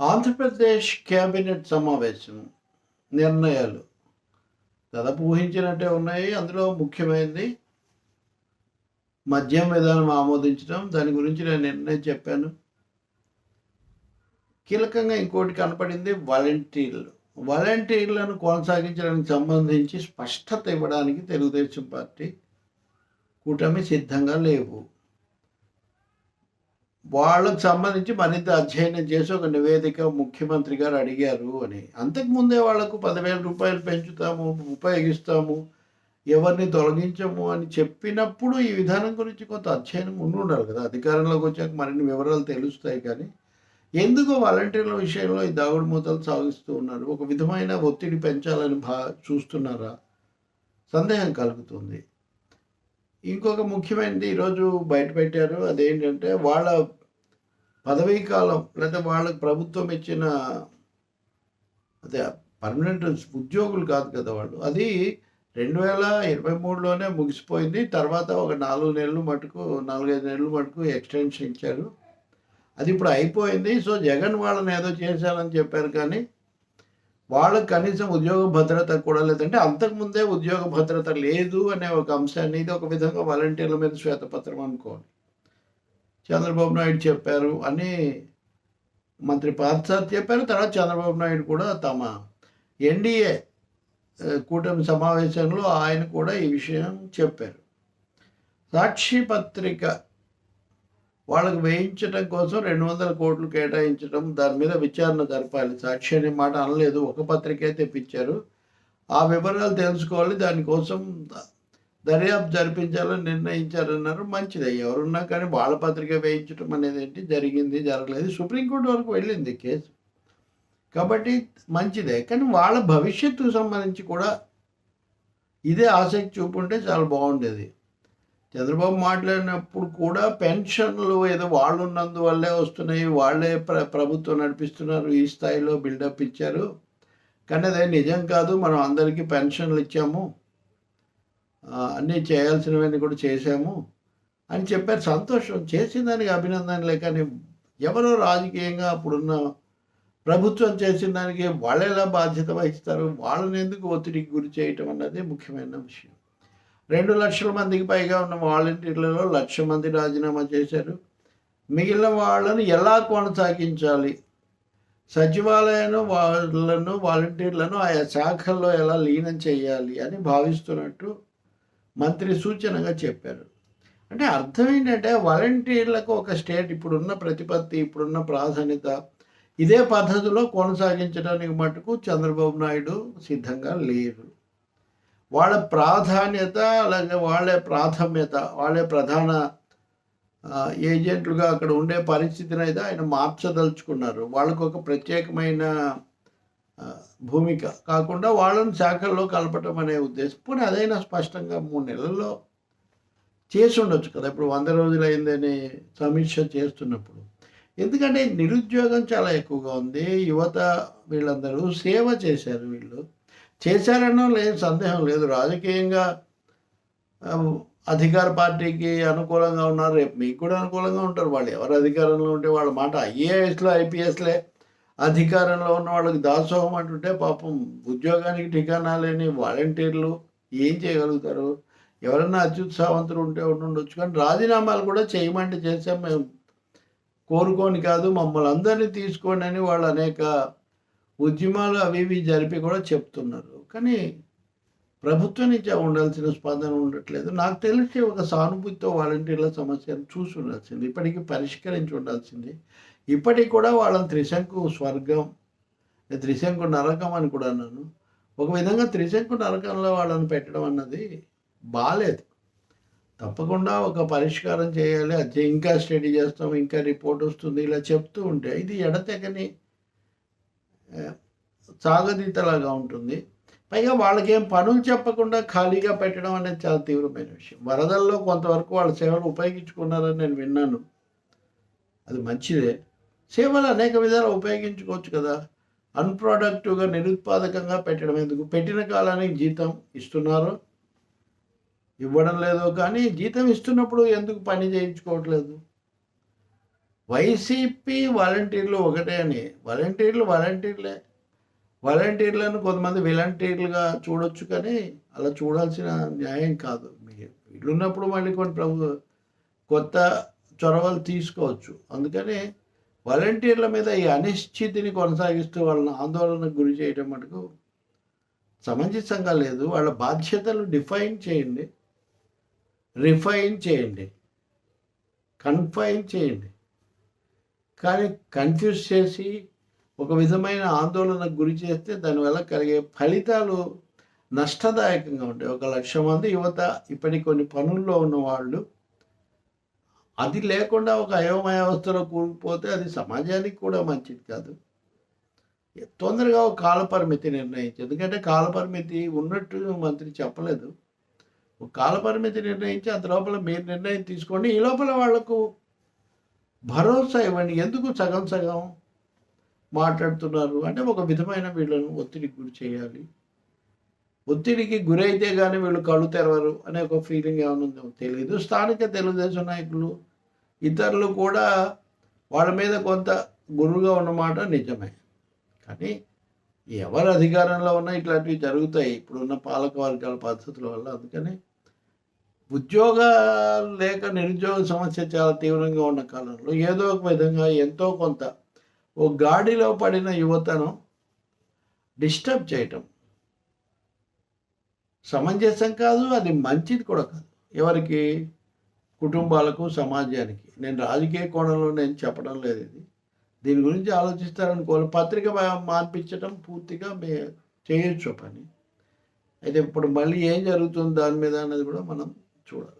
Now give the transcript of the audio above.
Andhra Pradesh cabinet సమావేశం నిర్ణయాలు దాదాపు ఊహించినట్టే ఉన్నాయి. అందులో ముఖ్యమైనది మద్యం విధానం ఆమోదించడం. దాని గురించి నేను నిర్ణయం చెప్పాను. కీలకంగా ఇంకోటి కనపడింది వాలంటీర్లు. వాలంటీర్లను కొనసాగించడానికి సంబంధించి స్పష్టత ఇవ్వడానికి తెలుగుదేశం పార్టీ కూటమి సిద్ధంగా లేవు. వాళ్ళకు సంబంధించి మరింత అధ్యయనం చేసి ఒక నివేదిక ముఖ్యమంత్రి గారు అడిగారు అని. అంతకుముందే వాళ్ళకు పదివేల రూపాయలు పెంచుతాము ఉపయోగిస్తాము ఎవరిని తొలగించము అని చెప్పినప్పుడు ఈ విధానం గురించి కొంత అధ్యయనం ఉండి ఉండాలి కదా. అధికారంలోకి వచ్చాక మరిన్ని వివరాలు తెలుస్తాయి కానీ ఎందుకు వాలంటీర్ల విషయంలో ఈ దాగుడు మూతలు సాగిస్తూ ఉన్నారు. ఒక విధమైన ఒత్తిడి పెంచాలని భా చూస్తున్నారా? సందేహం కలుగుతుంది. ఇంకొక ముఖ్యమైనది ఈరోజు బయట పెట్టారు అదేంటంటే వాళ్ళ పదవీ కాలం లేదా వాళ్ళకి ప్రభుత్వం ఇచ్చిన అదే పర్మనెంట్ ఉద్యోగులు కాదు కదా వాళ్ళు. అది రెండు వేల ఇరవై మూడులోనే ముగిసిపోయింది. తర్వాత ఒక నాలుగు నెలలు మటుకు నాలుగైదు నెలలు మటుకు ఎక్స్టెన్షన్ ఇచ్చారు. అది ఇప్పుడు అయిపోయింది. సో జగన్ వాళ్ళని ఏదో చేశారని చెప్పారు కానీ వాళ్ళకి కనీసం ఉద్యోగ భద్రత కూడా లేదంటే అంతకుముందే ఉద్యోగ భద్రత లేదు అనే ఒక అంశాన్ని ఇది ఒక విధంగా వాలంటీర్ల మీద శ్వేతపత్రం అనుకోండి చంద్రబాబు నాయుడు చెప్పారు అని మంత్రి పార్థసారథి చెప్పారు తర్వాత చంద్రబాబు నాయుడు కూడా తమ ఎన్డీఏ కూటమి సమావేశంలో ఆయన కూడా ఈ విషయం చెప్పారు. సాక్షి పత్రిక వాళ్ళకి వేయించడం కోసం రెండు వందల కోట్లు కేటాయించడం దాని మీద విచారణ జరపాలి. సాక్షి అనే మాట అనలేదు. ఒక పత్రికే తెప్పించారు. ఆ వివరాలు తెలుసుకోవాలి. దానికోసం దర్యాప్తు జరిపించాలని నిర్ణయించారన్నారు. మంచిదే. ఎవరున్నా కానీ వాళ్ళ పత్రిక వేయించడం అనేది ఏంటి? జరిగింది జరగలేదు. సుప్రీంకోర్టు వరకు వెళ్ళింది కేసు. కాబట్టి మంచిదే. కానీ వాళ్ళ భవిష్యత్తుకు సంబంధించి కూడా ఇదే ఆసక్తి చూపుంటే చాలా బాగుండేది. చంద్రబాబు మాట్లాడినప్పుడు కూడా పెన్షన్లు ఏదో వాళ్ళు ఉన్నందువల్లే వస్తున్నాయి వాళ్ళే ప్ర ప్రభుత్వం నడిపిస్తున్నారు ఈ స్థాయిలో బిల్డప్ ఇచ్చారు. కానీ అదే నిజం కాదు మనం అందరికీ పెన్షన్లు ఇచ్చాము. అన్నీ చేయాల్సినవన్నీ కూడా చేశాము అని చెప్పారు. సంతోషం చేసిన దానికి అభినందనలే కానీ ఎవరో రాజకీయంగా అప్పుడున్న ప్రభుత్వం చేసిన దానికి వాళ్ళు ఎలా బాధ్యత వహిస్తారు? వాళ్ళని ఎందుకు ఒత్తిడికి గురి చేయటం అన్నది ముఖ్యమైన విషయం. రెండు లక్షల మందికి పైగా ఉన్న వాలంటీర్లలో లక్ష మంది రాజీనామా చేశారు. మిగిలిన వాళ్ళను ఎలా కొనసాగించాలి? సచివాలయం వాళ్ళను వాలంటీర్లను ఆయా శాఖల్లో ఎలా లీనం చేయాలి అని భావిస్తున్నట్టు మంత్రి సూచనగా చెప్పారు. అంటే అర్థం ఏంటంటే వాలంటీర్లకు ఒక స్టేట్ ఇప్పుడున్న ప్రతిపత్తి ఇప్పుడున్న ప్రాధాన్యత ఇదే పద్ధతిలో కొనసాగించడానికి మటుకు చంద్రబాబు నాయుడు సిద్ధంగా లేరు. వాళ్ళ ప్రాధాన్యత అలాగే వాళ్ళే ప్రాధాన్యత వాళ్ళే ప్రధాన ఏజెంట్లుగా అక్కడ ఉండే పరిస్థితిని అయితే ఆయన మార్చదలుచుకున్నారు. వాళ్ళకు ఒక ప్రత్యేకమైన భూమిక. కాకుండా వాళ్ళని శాఖల్లో కలపటం అనే ఉద్దేశం. పోనీ అదైనా స్పష్టంగా మూడు నెలల్లో చేసి ఉండొచ్చు కదా. ఇప్పుడు వంద రోజులు అయిందని సమీక్ష చేస్తున్నప్పుడు. ఎందుకంటే నిరుద్యోగం చాలా ఎక్కువగా ఉంది. యువత వీళ్ళందరూ సేవ చేశారు వీళ్ళు. చేశారనో లేదు సందేహం లేదు. రాజకీయంగా అధికార పార్టీకి అనుకూలంగా ఉన్నారు. రేపు మీకు కూడా అనుకూలంగా ఉంటారు. వాళ్ళు ఎవరు అధికారంలో ఉంటే వాళ్ళ మాట ఐఏఎస్లో ఐపీఎస్లే అధికారంలో ఉన్న వాళ్ళకి దాసోహం అంటుంటే పాపం ఉద్యోగానికి ఠికానా లేని వాలంటీర్లు ఏం చేయగలుగుతారు? ఎవరన్నా అత్యుత్సాహవంతులు ఉంటే ఉండొచ్చు కానీ రాజీనామాలు కూడా చేయమంటే చేసాం మేము. కోరుకోని కాదు. మమ్మల్ని అందరినీ తీసుకోండి అని వాళ్ళు అనేక ఉద్యమాలు అవి ఇవి జరిపి కూడా చెప్తున్నారు. కానీ ప్రభుత్వం నుంచి ఉండాల్సిన స్పందన ఉండట్లేదు. నాకు తెలిసి ఒక సానుభూతితో వాలంటీర్ల సమస్యను చూసి ఉండాల్సింది. ఇప్పటికీ పరిష్కరించి ఉండాల్సింది. ఇప్పటికి కూడా వాళ్ళని త్రిశంకు స్వర్గం త్రిశంకు నరకం అని కూడా అన్నాను. ఒక విధంగా త్రిశంకు నరకంలో వాళ్ళని పెట్టడం అన్నది బాగాలేదు తప్పకుండా ఒక పరిష్కారం చేయాలి. అది ఇంకా స్టడీ చేస్తాం ఇంకా రిపోర్ట్ వస్తుంది ఇలా చెప్తూ ఉంటే. ఇది ఎడతెగని సాగదీతలాగా ఉంటుంది. పైగా వాళ్ళకేం పనులు చెప్పకుండా ఖాళీగా పెట్టడం అనేది చాలా తీవ్రమైన విషయం. వరదల్లో కొంతవరకు వాళ్ళ సేవలు ఉపయోగించుకున్నారని నేను విన్నాను. అది మంచిదే. సేవలు అనేక విధాలు ఉపయోగించుకోవచ్చు కదా. అన్ప్రొడక్టివ్గా నిరుత్పాదకంగా పెట్టడం ఎందుకు? పెట్టిన కాలానికి జీతం ఇస్తున్నారు. ఇవ్వడం లేదో కానీ జీతం ఇస్తున్నప్పుడు ఎందుకు పని చేయించుకోవట్లేదు? వైసీపీ వాలంటీర్లు ఒకటే అని. వాలంటీర్లు వాలంటీర్లే. వాలంటీర్లను కొంతమంది వాలంటీర్లుగా చూడొచ్చు కానీ అలా చూడాల్సిన న్యాయం కాదు. మీ వీళ్ళున్నప్పుడు మళ్ళీ కొన్ని ప్రభు కొత్త చొరవలు తీసుకోవచ్చు. అందుకని వాలంటీర్ల మీద ఈ అనిశ్చితిని కొనసాగిస్తూ వాళ్ళని ఆందోళనకు గురి చేయడం మటుకు సమంజసంగా లేదు. వాళ్ళ బాధ్యతలు డిఫైన్ చేయండి. రిఫైన్ చేయండి. కన్ఫైన్ చేయండి. కానీ కన్ఫ్యూజ్ చేసి ఒక విధమైన ఆందోళనకు గురి చేస్తే దానివల్ల కలిగే ఫలితాలు నష్టదాయకంగా ఉంటాయి. ఒక లక్ష మంది యువత ఇప్పటికి కొన్ని పనుల్లో ఉన్న వాళ్ళు అది లేకుండా ఒక అయోమయావస్థలో కూలిపోతే అది సమాజానికి కూడా మంచిది కాదు. తొందరగా ఒక కాలపరిమితి నిర్ణయించి ఎందుకంటే కాలపరిమితి ఉన్నట్టు మంత్రి చెప్పలేదు. ఒక కాలపరిమితి నిర్ణయించి అంత లోపల మీరు నిర్ణయం తీసుకోండి. ఈ లోపల వాళ్ళకు భరోసా ఇవ్వండి. ఎందుకు సగం సగం మాట్లాడుతున్నారు? అంటే ఒక విధమైన వీళ్ళను ఒత్తిడికి గురి చేయాలి. ఒత్తిడికి గురైతే కానీ వీళ్ళు కళ్ళు తెరవరు అనే ఒక ఫీలింగ్ ఏమైనా ఉందో తెలియదు స్థానిక తెలుగుదేశం నాయకులు ఇతరులు కూడా వాళ్ళ మీద కొంత గురువుగా ఉన్నమాట నిజమే. కానీ ఎవరు అధికారంలో ఉన్నా ఇట్లాంటివి జరుగుతాయి. ఇప్పుడున్న పాలక వర్గాల పద్ధతుల వల్ల అందుకని ఉద్యోగాలు లేక నిరుద్యోగ సమస్య చాలా తీవ్రంగా ఉన్న కాలంలో ఏదో ఒక విధంగా ఎంతో కొంత ఓ గాడిలో పడిన యువతను డిస్టర్బ్ చేయటం. సమంజసం కాదు అది మంచిది కూడా కాదు. ఎవరికి? కుటుంబాలకు సమాజానికి. నేను రాజకీయ కోణంలో నేను చెప్పడం లేదు ఇది. దీని గురించి ఆలోచిస్తారనుకోవాలి పత్రిక మార్పించడం పూర్తిగా మే చేయొచ్చు పని. అయితే ఇప్పుడు మళ్ళీ ఏం జరుగుతుంది దాని మీద అనేది కూడా మనం చూడాలి